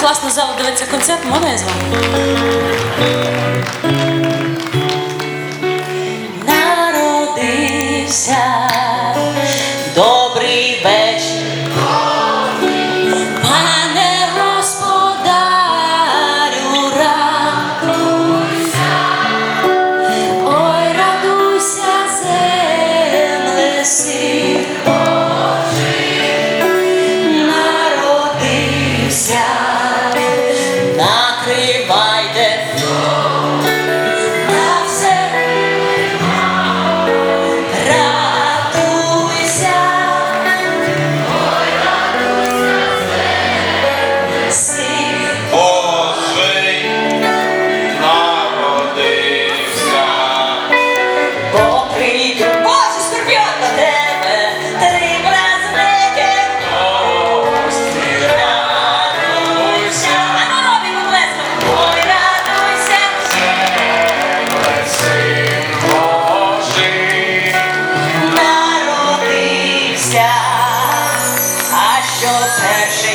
класно залу дивиться концерт, можна я з вами? Народився your passion.